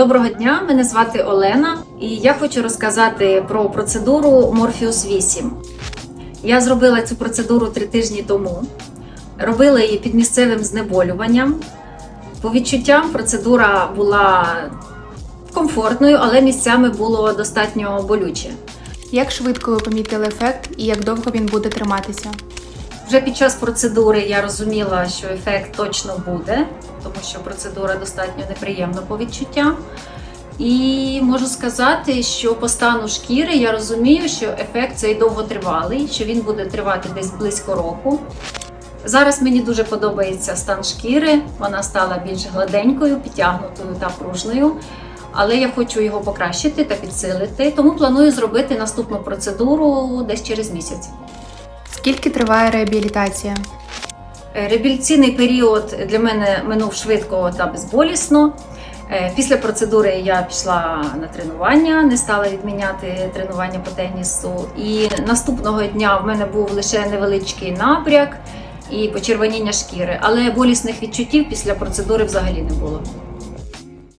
Доброго дня, мене звати Олена, і я хочу розказати про процедуру Morpheus 8. Я зробила цю процедуру три тижні тому. Робила її під місцевим знеболюванням. По відчуттям процедура була комфортною, але місцями було достатньо болюче. Як швидко ви помітили ефект і як довго він буде триматися? Вже під час процедури я розуміла, що ефект точно буде, тому що процедура достатньо неприємна по відчуттям. І можу сказати, що по стану шкіри я розумію, що ефект цей довготривалий, що він буде тривати десь близько року. Зараз мені дуже подобається стан шкіри, вона стала більш гладенькою, підтягнутою та пружною. Але я хочу його покращити та підсилити, тому планую зробити наступну процедуру десь через місяць. Скільки триває реабілітація? Е, Реабілітаційний період для мене минув швидко та безболісно. Е, Після процедури я пішла на тренування, не стала відміняти тренування по тенісу. І наступного дня в мене був лише невеличкий набряк і почервоніння шкіри, але болісних відчуттів після процедури взагалі не було.